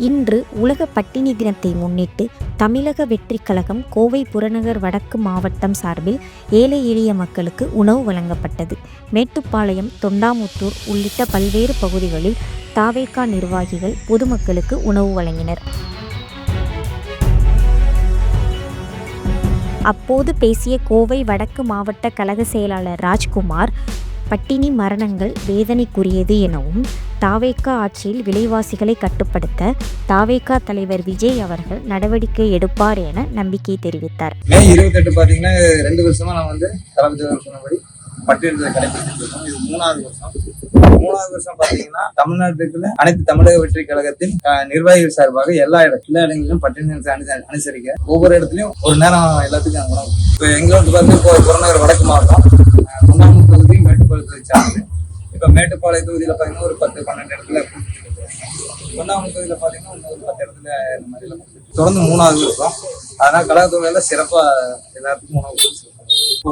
இன்று உலக பட்டினி தினத்தை முன்னிட்டு தமிழக வெற்றி கழகம் கோவை புறநகர் வடக்கு மாவட்டம் சார்பில் ஏழை எளிய மக்களுக்கு உணவு வழங்கப்பட்டது. மேட்டுப்பாளையம் தொண்டாமுத்தூர் உள்ளிட்ட பல்வேறு பகுதிகளில் தாவேகா நிர்வாகிகள் பொதுமக்களுக்கு உணவு வழங்கினர். அப்போது பேசிய கோவை வடக்கு மாவட்ட கழக செயலாளர் ராஜ்குமார் பட்டினி மரணங்கள் வேதனைக்குரியது எனவும் தாவேக்கா ஆட்சியில் விலைவாசிகளை கட்டுப்படுத்த தாவேக்கா தலைவர் விஜய் அவர்கள் நடவடிக்கை எடுப்பார் என நம்பிக்கை தெரிவித்தார். மே இருபத்தெட்டு பார்த்தீங்கன்னா ரெண்டு வருஷமா நான் வந்து தளபதி சொன்னபடி பட்டியலத்தை கடைபிடிச்சிட்டு இருக்கோம். இது மூணாவது வருஷம். மூணாவது வருஷம் பாத்தீங்கன்னா தமிழ்நாட்டுக்குள்ள அனைத்து தமிழக வெற்றி கழகத்தின் நிர்வாகிகள் சார்பாக எல்லா இடம் எல்லா இடங்களிலும் பட்டியல் அனுசரிக்க ஒவ்வொரு இடத்துலயும் ஒரு நேரம் எல்லாத்துக்கும் உணவு இப்போ எங்களுக்கு வந்து இப்போ புறநகர் வடக்கு மாவட்டம். அஹ், தொகுதி மேட்டுப்பாளையத்தை சார்ந்து இப்போ மேட்டுப்பாளைய தொகுதியில் பார்த்தீங்கன்னா ஒரு பத்து பன்னெண்டு இடத்துல தொண்டாமுத்தூர் தொகுதியில் பார்த்தீங்கன்னா இன்னொரு பத்து இடத்துல இந்த மாதிரி தொடர்ந்து மூணாவது இருக்கும். அதனால் கழகத்தொகையில சிறப்பாக எல்லாத்துக்கும் உணவு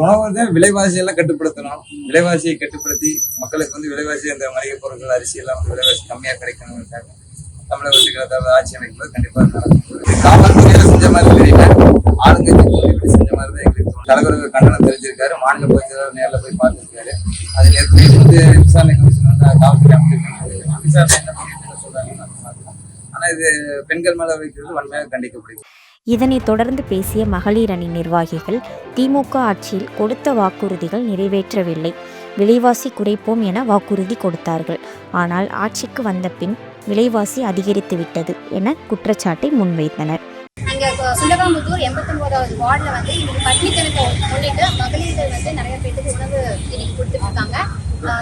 உணவு வந்து விலைவாசி எல்லாம் கட்டுப்படுத்தணும். விலைவாசியை கட்டுப்படுத்தி மக்களுக்கு வந்து விலைவாசி அந்த மளிகை பொருட்கள் அரிசி எல்லாம் வந்து விலைவாசி கம்மியாக கிடைக்கணுங்கிறதுக்காக தமிழக வெற்றிகளை ஆட்சி அமைக்கும்போது கண்டிப்பாக நடக்கும். காவல்துறையில் செஞ்ச மாதிரி தெரியல ஆளுங்கட்சி செஞ்ச மாதிரி தான் எங்களுக்கு தலைவர்கள் கண்டனம் தெரிஞ்சிருக்காரு. மாநில பொதுச்செயலாளர் நேரில் போய் பார்த்து அதுல நேற்று வந்து விசாரணை கமிஷன் வந்து காவல்துறை அமைச்சிருக்காங்க விசாரணை என்ன பண்ணிட்டு சொல்றாங்க ஆனா இது பெண்கள் மேல வைக்கிறது வன்மையாக கண்டிக்கப்படுகிறது. இதனை தொடர்ந்து பேசிய மகளிர் அணி நிர்வாகிகள் திமுக ஆட்சியில் கொடுத்த வாக்குறுதிகள் நிறைவேற்றவில்லை. விலைவாசி குறைப்போம் என வாக்குறுதி கொடுத்தார்கள். ஆனால் ஆட்சிக்கு வந்த பின் விலைவாசி அதிகரித்துவிட்டது என குற்றச்சாட்டை முன்வைத்தனர். சுண்டகாம்புத்தூர் எண்பத்தொன்பதாவது வார்டில் வந்து இன்னைக்கு பட்னி தினத்தை முன்னிட்டு மகளிர்கள் வந்து நிறைய பேருக்கு உணவு இன்னைக்கு கொடுத்துட்ருக்காங்க.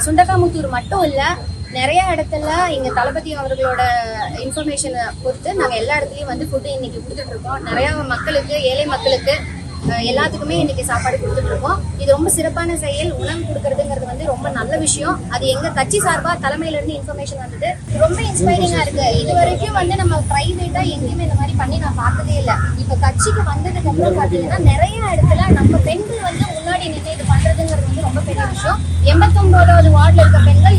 சுண்டகாமுத்தூர் மட்டும் இல்லை நிறைய இடத்துல எங்கள் தளபதி அவர்களோட இன்ஃபர்மேஷனை பொறுத்து நாங்கள் எல்லா இடத்துலையும் வந்து ஃபுட்டு இன்னைக்கு கொடுத்துட்ருக்கோம். நிறையா மக்களுக்கு ஏழை மக்களுக்கு எல்லாத்துக்குமே இன்னைக்கு சாப்பாடு கொடுத்துட்ருக்கோம். இது ரொம்ப சிறப்பான செயல். உணவு கொடுக்கறதுங்கிறது வந்து ரொம்ப நல்ல விஷயம். அது எங்க கட்சி சார்பாக தலைமையிலேருந்து இன்ஃபர்மேஷன் வந்தது. ரொம்ப இன்ஸ்பைரிங்காக இருக்கு. இது வரைக்கும் வந்து நம்ம ப்ரைவேட்டாக எங்கேயுமே இந்த மாதிரி பண்ணி நான் பார்த்ததே இல்லை. இப்போ கட்சிக்கு வந்ததுக்கு அப்புறம் பார்த்தீங்கன்னா நிறைய இடத்துல நம்ம பெண்கள் வந்து முன்னாடி நின்று இது பண்ணுறதுங்கிறது வந்து ரொம்ப பெரிய விஷயம். எண்பத்தொம்போதாவது வார்டில் இருக்க பெண்கள்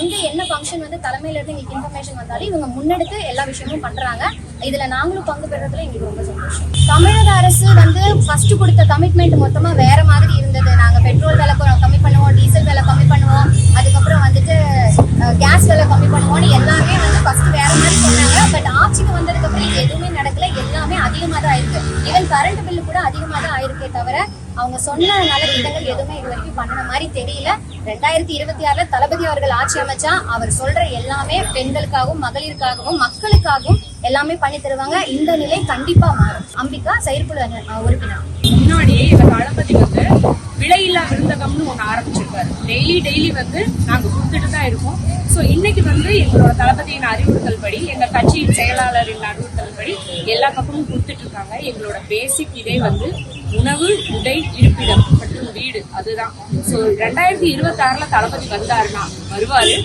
எங்க என்ன ஃபங்க்ஷன் வந்து தலைமையில இருந்து எங்களுக்கு இன்ஃபர்மேஷன் வந்தாலும் இவங்க முன்னெடுத்து எல்லா விஷயமும் பண்றாங்க. இதுல நாங்களும் பங்கு பெறதுல எங்களுக்கு ரொம்ப சந்தோஷம். தமிழக அரசு வந்து ஃபர்ஸ்ட் கொடுத்த கமிட்மெண்ட் மொத்தமா வேற மாதிரி இருந்தது. நாங்க பெட்ரோல் விலை கம்மி பண்ணுவோம் டீசல் விலை கம்மி பண்ணுவோம். அதுக்கப்புறம் வந்துட்டு கேஸ் விலை கம்மி பண்ணுவோம்னு எல்லாமே வந்து அவங்க சொன்ன நல திட்டங்கள் எதுவுமே இது வரைக்கும் பண்ணன மாதிரி தெரியல. ரெண்டாயிரத்தி இருபத்தி ஆறுல தளபதி அவர்கள் ஆட்சி அமைச்சா அவர் சொல்ற எல்லாமே பெண்களுக்காகவும் மகளிருக்காகவும் மக்களுக்காகவும் எல்லாமே பண்ணி தருவாங்க. இந்த நிலை கண்டிப்பா மாறும். அம்பிகா செயற்குழு உறுப்பினர். முன்னாடியே எங்க தளபதி வந்து விலையில்லா விருந்தகம்னு ஒண்ணு ஆரம்பிச்சு டெய்லி டெய்லி வந்து நாங்க கொடுத்துட்டு தான் இருக்கோம். ஸோ இன்னைக்கு வந்து எங்களோட தளபதியின் அறிவுறுத்தல் படி எங்க கட்சியின் செயலாளரின் அறிவுறுத்தல் படி எல்லா பக்கமும் கொடுத்துட்டு இருக்காங்க. எங்களோட பேசிக் இதே வந்து உணவு உடை இருப்பிடம் மற்றும் வீடு அதுதான். ஸோ ரெண்டாயிரத்தி இருபத்தி ஆறுல தளபதி வந்தாருன்னா வருவாரு.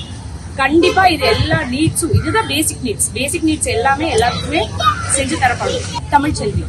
கண்டிப்பா இது எல்லா நீட்ஸும் இதுதான் பேசிக் நீட்ஸ் பேசிக் நீட்ஸ் எல்லாமே எல்லாத்துக்குமே செஞ்சு தரப்படும். தமிழ்ச்செல்வி